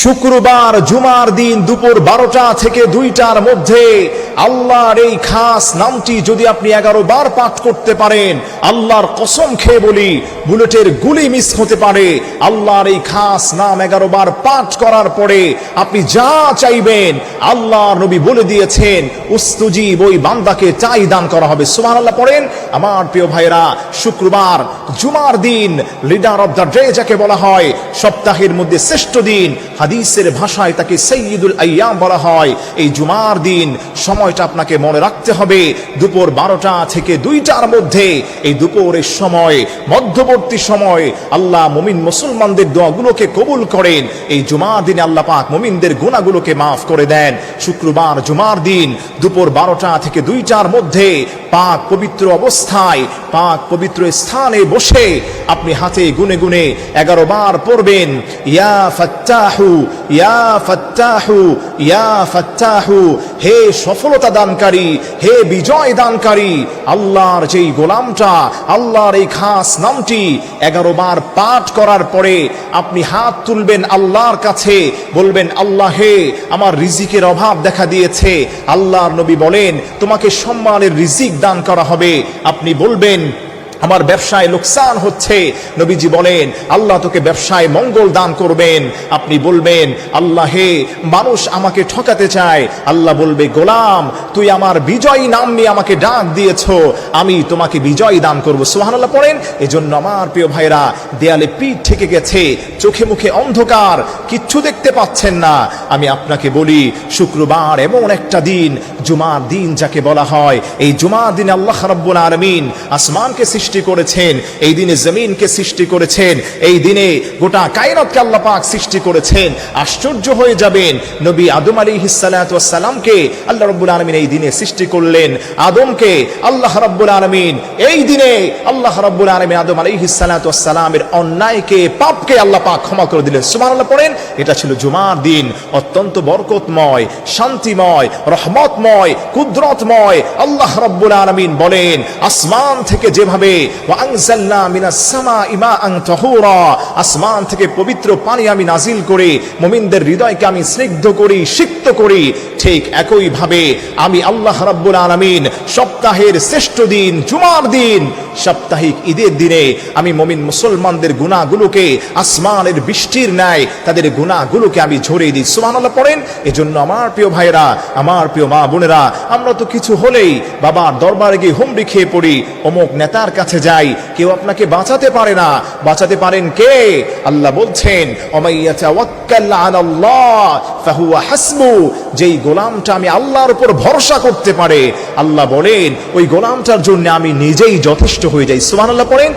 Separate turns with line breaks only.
শুক্রবার জুমার দিন দুপুর বারোটা থেকে দুইটার মধ্যে আল্লাহর এই খাস নামটি যদি আপনি এগারো বার পাঠ করতে পারেন, আল্লাহর কসম খেয়ে বলি, বুলেটের গুলি মিস হতে পারে। আল্লাহর এই খাস নাম এগারো বার পাঠ করার পরে আপনি যা চাইবেন, আল্লাহর নবী বলে দিয়েছেন, উস্তুজি বই বান্দাকে চাই দান করা হবে। সুমান আল্লাহ পড়েন। আমার প্রিয় ভাইরা শুক্রবার, জুমার দিন, লিডার অব দ্য ডে যাকে বলা হয়, সপ্তাহের মধ্যে শ্রেষ্ঠ দিন, হাদিসের ভাষায় তাকে সৈয়দুল আয়াম বলা হয়। এই জুমার দিন সময়টা আপনাকে মনে রাখতে হবে, দুপুর বারোটা থেকে দুইটার মধ্যে। এই দুপুরের সময়, মধ্যবর্তী সময়, আল্লাহ মুমিন মুসলমানদের দোয়াগুলোকে কবুল করেন। এই জুমার দিনে আল্লাহ পাক মুমিনদের গুণাগুলোকে মাফ করে দেন। শুক্রবার, জুমার দিন, দুপুর বারোটা থেকে দুইটার মধ্যে পাক পবিত্র অবস্থায়, পাক পবিত্র স্থানে বসে আপনি হাতে গুনে গুনে এগারো বার পড়বেন, ইয়া ফাত্তাহু ইয়া ফাত্তাহু ইয়া ফাত্তাহু, হে সফলতা দানকারী, হে বিজয় দানকারী, আল্লাহর যেই গোলামটা, আল্লাহর এই খাস নামটি এগারো বার পাঠ করার পরে আপনি হাত তুলবেন আল্লাহর কাছে, বলবেন, আল্লাহ হে, আমার রিজিকের অভাব দেখা দিয়েছে। আল্লাহর নবী বলেন, তোমাকে সম্মানের রিজিক দান করা হবে। আপনি বলবেন আমার ব্যবসায় লোকসান হচ্ছে। নবীজি বলেন, আল্লাহ তোকে ব্যবসায় মঙ্গল দান করবেন। আপনি বলবেন, আল্লাহ মানুষ আমাকে ঠকাতে চায়। আল্লাহ বলবে, গোলাম, তুই আমার বিজয়ী নাম নিয়ে আমাকে ডাক দিয়েছ। আমি তোমাকে বিজয় দান করব। সোহান আল্লাহ পড়েন, এজন্য আমার প্রিয় ভাইরা দেয়ালে পিঠ থেকে গেছে, চোখে মুখে অন্ধকার, কিচ্ছু দেখতে পাচ্ছেন না। আমি আপনাকে বলি, শুক্রবার এমন একটা দিন, জুমার দিন যাকে বলা হয়। এই জুমার দিন আল্লাহ রাব্বুল আলামিন আসমানকে সৃষ্টি করেছেন, এই দিনে জমিনকে সৃষ্টি করেছেন, এই দিনে গোটা কায়নাতকে আল্লাহ পাক সৃষ্টি করেছেন। আশ্চর্য হয়ে যাবেন, নবী আদম আলী সালামকে আল্লাহ রব্বুল আলমিন এই দিনে সৃষ্টি করলেন। আদমকে আল্লাহ রব্বুল আলমিন এই দিনে আল্লাহ রব্বুল আলমিন আদম আলী সালামের অন্যায়কে, পাপকে আল্লাহ পাক ক্ষমা করে দিলেন। সুমান আল্লাহ পড়েন, এটা ছিল জুমার দিন, অত্যন্ত বরকতময়, শান্তিময়, রহমতময়, কুদরতময়। আল্লাহ রব্বুল আলমিন বলেন, আসমান থেকে যেভাবে আসমান থেকে পবিত্র পানি আমি নাজিল করে, মুমিনদের হৃদয়কে আমি স্নিগ্ধ করি, সিক্ত করি। ঠিক একই ভাবে আমি আল্লাহ রাব্বুল আলামিন সপ্তাহের শ্রেষ্ঠ দিন, জুমার দিন, সাপ্তাহিক ঈদের দিনে আমি মমিন মুসলমানদের গুণাগুলোকে আসমানের বৃষ্টির ন্যায় তাদের গুণাগুলোকে আমি ঝরিয়ে দিই। সুবহানাল্লাহ, পড়েন? এজন্য আমার প্রিয় ভাইরা আমার প্রিয় মা বোনেরা, আমরা তো কিছু হলেই বাবার দরবারে গিয়ে হুমড়ি খেয়ে পড়ি। অমুক নেতার কাছে যাই, কেউ আপনাকে বাঁচাতে পারে না। বাঁচাতে পারেন কে? আল্লাহ বলছেন যেই গোলামটা আমি আল্লাহর উপর ভরসা করতে পারে, আল্লাহ বলেন, ওই গোলামটার জন্য আমি নিজেই যথেষ্ট হয়ে যাই। সুবহানাল্লাহ পড়েন।